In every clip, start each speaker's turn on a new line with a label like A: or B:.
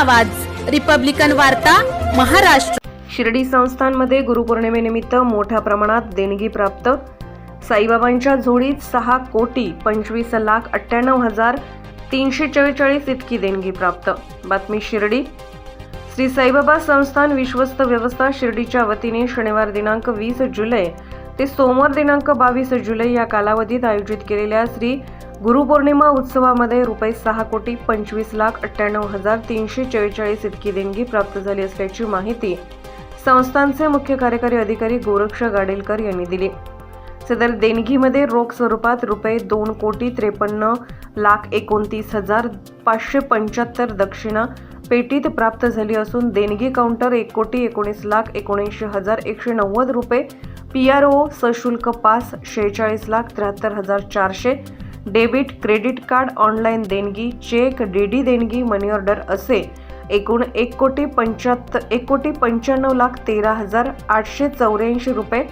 A: आवाज. रिपब्लिकन वार्ता महाराष्ट्र.
B: शिर्डी संस्थानमध्ये गुरुपौर्णिमेनिमित्त मोठ्या प्रमाणात देणगी प्राप्त. साईबाबांच्या जोडीत सहा कोटी पंचवीस लाख अठ्ठ्याण्णव हजार तीनशे चव्वेचाळीस इतकी देणगी प्राप्त. बातमी शिर्डी. श्री साईबाबा संस्थान विश्वस्त व्यवस्था शिर्डीच्या वतीने शनिवार दिनांक वीस जुलै ते सोमवार दिनांक बावीस जुलै या कालावधीत आयोजित केलेल्या श्री गुरुपौर्णिमा उत्सवामध्ये रुपये सहा कोटी पंचवीस लाख अठ्ठ्याण्णव हजार तीनशे चव्वेचाळीस इतकी देणगी प्राप्त झाली असल्याची माहिती संस्थांचे मुख्य कार्यकारी अधिकारी गोरक्ष गाडेलकर यांनी दिली. सदर देणगीमध्ये रोख स्वरूपात रुपये दोन कोटी त्रेपन्न लाख एकोणतीस हजार पाचशे पंच्याहत्तर दक्षिणा पेटीत प्राप्त झाली असून देणगी काउंटर एक कोटी एकोणीस लाख एकोणऐंशी हजार एकशे नव्वद रुपये पी आर ओ सशुल्क पास शेहेचाळीस लाख त्र्याहत्तर हजार चारशे. डेबिट क्रेडिट कार्ड ऑनलाईन देणगी चेक डी डी देणगी मनी ऑर्डर असे एकूण एक कोटी पंच्याहत्तर एक कोटी पंच्याण्णव लाख तेरा हजार आठशे चौऱ्याऐंशी रुपये.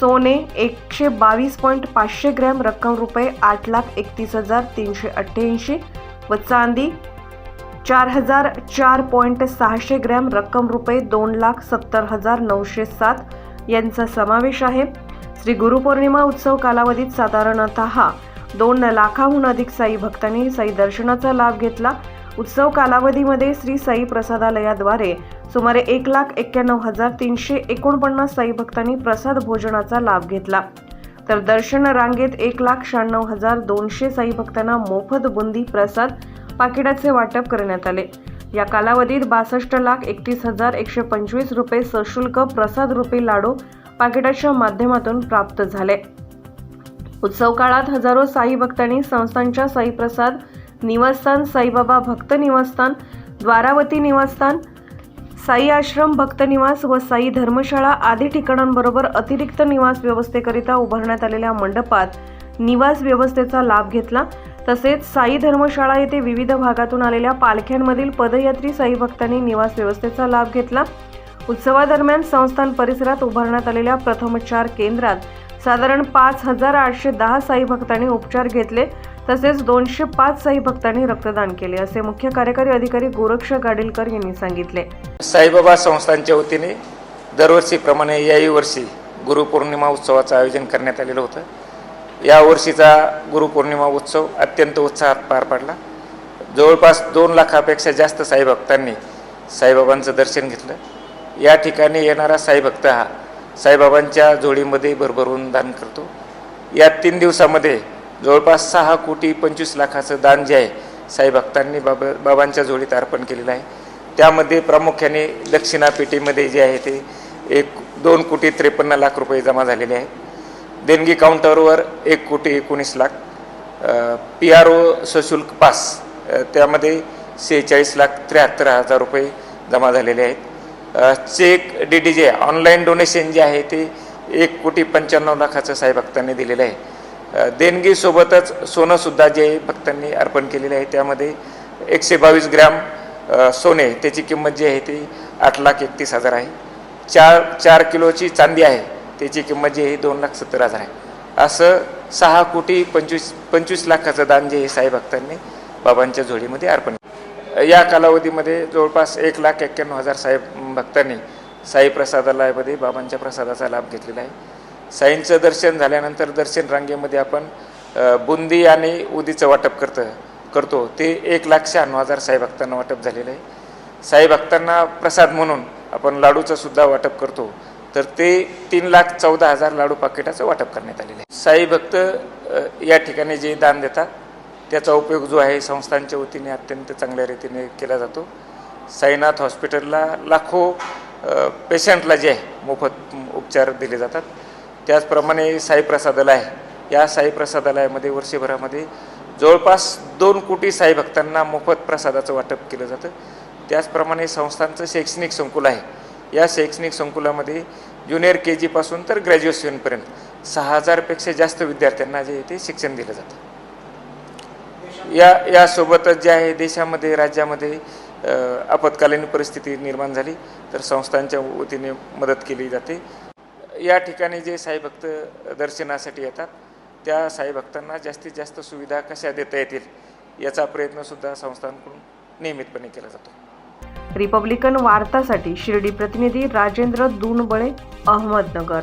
B: सोने एकशे बावीस पॉईंट पाचशे ग्रॅम रक्कम रुपये आठ लाख एकतीस हजार तीनशे अठ्ठ्याऐंशी. व चांदी चार हजार चार पॉईंट सहाशे ग्रॅम रक्कम रुपये दोन लाख सत्तर हजार नऊशे सात. यांचा समावेश आहे. श्री गुरुपौर्णिमा उत्सव कालावधीत साधारणत दोन लाखाहून अधिक साई भक्तांनी साई दर्शनाचा लाभ घेतला. उत्सव कालावधीमध्ये श्री साई प्रसादालयाद्वारे सुमारे एक लाख एक्क्याण्णव हजार तीनशे एकोणपन्नास साई भक्तांनी प्रसाद भोजनाचा लाभ घेतला. तर दर्शन रांगेत एक लाख शहाण्णव हजार दोनशे साई भक्तांना मोफत बुंदी प्रसाद पाकिटाचे वाटप करण्यात आले. या कालावधीत बासष्ट लाख एकतीस हजार एकशे पंचवीस रुपये सशुल्क प्रसाद रुपी लाडू पाकिटाच्या माध्यमातून प्राप्त झाले. उत्सव काळात हजारो साई भक्तांनी संस्थांच्या साई प्रसाद निवासस्थान साईबाबा भक्त निवासस्थान द्वारावती निवासस्थान साई आश्रम भक्त निवास व साई धर्मशाळा आदी ठिकाणांबरोबर अतिरिक्त निवास व्यवस्थेकरिता उभारण्यात आलेल्या मंडपात निवास व्यवस्थेचा लाभ घेतला. तसेच साई धर्मशाळा येथे विविध भागातून आलेल्या पालख्यांमधील पदयात्री साई भक्तांनी निवास व्यवस्थेचा लाभ घेतला. उत्सवादरम्यान संस्थान परिसरात उभारण्यात आलेल्या प्रथमोपचार केंद्रात साधारण पाच हजार आठशे दहा साई भक्तांनी उपचार घेतले. तसेच दोनशे पाच साई भक्तांनी रक्तदान केले असे मुख्य कार्यकारी अधिकारी गोरक्ष गाडीलकर यांनी सांगितले.
C: साईबाबा संस्थांच्या वतीने दरवर्षीप्रमाणे याही वर्षी गुरुपौर्णिमा उत्सवाचं आयोजन करण्यात आलेलं होतं. या वर्षीचा गुरुपौर्णिमा उत्सव अत्यंत उत्साहात पार पडला. जवळपास दोन लाखापेक्षा जास्त साईभक्तांनी साईबाबांचं दर्शन घेतलं. या ठिकाणी येणारा साईभक्त हा साईबाबांच्या जोडीमध्ये भरभरून दान करतो. या तीन दिवसामध्ये जवळपास सहा कोटी पंचवीस लाखाचं दान जे आहे साईभक्तांनी बाबा बाबांच्या जोडीत अर्पण केलेलं आहे. त्यामध्ये प्रामुख्याने दक्षिणापेटीमध्ये जे आहे ते एक दोन कोटी त्रेपन्न लाख रुपये जमा झालेले आहेत देणगी काउंटरवर एक कोटी एकोणीस लाख पी आर ओ सशुल्क पास त्यामध्ये सेहेचाळीस लाख त्र्याहत्तर हजार रुपये जमा झालेले आहेत. चेक डी डी जे ऑनलाईन डोनेशन जे आहे ते एक कोटी पंच्याण्णव लाखाचं साई भक्तांनी दिलेलं आहे. देणगीसोबतच सोनंसुद्धा जे भक्तांनी अर्पण केलेलं आहे त्यामध्ये एकशे बावीस ग्रॅम सोने त्याची किंमत जी आहे ती आठ लाख एकतीस हजार आहे. चार चार किलोची चांदी आहे. त्याची किंमत जी आहे दोन लाख सत्तर हजार आहे. असं सहा कोटी पंचवीस पंचवीस लाखाचं दान जे आहे साई भक्तांनी बाबांच्या जोडीमध्ये अर्पण या कालावधीमध्ये जवळपास एक लाख एक्क्याण्णव हजार साहेब भक्तांनी साई प्रसादालयामध्ये बाबांच्या प्रसादाचा लाभ घेतलेला आहे. साईंचं दर्शन झाल्यानंतर दर्शन रांगेमध्ये आपण बुंदी आणि उदीचं वाटप करतं करतो. ते एक लाख शहाण्णव हजार साई भक्तांना वाटप झालेलं आहे. साई भक्तांना प्रसाद म्हणून आपण लाडूचं सुद्धा वाटप करतो. तर ते तीन लाख चौदा हजार लाडू पाकिटाचं वाटप करण्यात आलेलं आहे. साई भक्त या ठिकाणी जे दान देतात त्याचा उपयोग जो आहे संस्थांच्या वतीने अत्यंत चांगल्या रीतीने केला जातो. साईनाथ हॉस्पिटलला लाखो पेशंटला जे आहे मोफत उपचार दिले जातात. त्याचप्रमाणे साई प्रसादालय या साई प्रसादालयामध्ये वर्षभरामध्ये जवळपास दोन कोटी साई भक्तांना मोफत प्रसादाचं वाटप केलं जातं. त्याचप्रमाणे संस्थांचं शैक्षणिक संकुल आहे. या शैक्षणिक संकुलामध्ये ज्युनियर के जीपासून तर ग्रॅज्युएशनपर्यंत सहा हजारपेक्षा जास्त विद्यार्थ्यांना जे ते शिक्षण दिलं जातं. या यासोबतच जे आहे देशामध्ये राज्यामध्ये आपत्कालीन परिस्थिती निर्माण झाली तर संस्थांच्या वतीने मदत केली जाते. या ठिकाणी जे साईभक्त दर्शनासाठी येतात त्या साईभक्तांना जास्तीत जास्त सुविधा कशा देता येतील याचा प्रयत्नसुद्धा संस्थांकडून नियमितपणे केला जातो.
B: रिपब्लिकन वार्तासाठी शिर्डी प्रतिनिधी राजेंद्र दुनबळे अहमदनगर.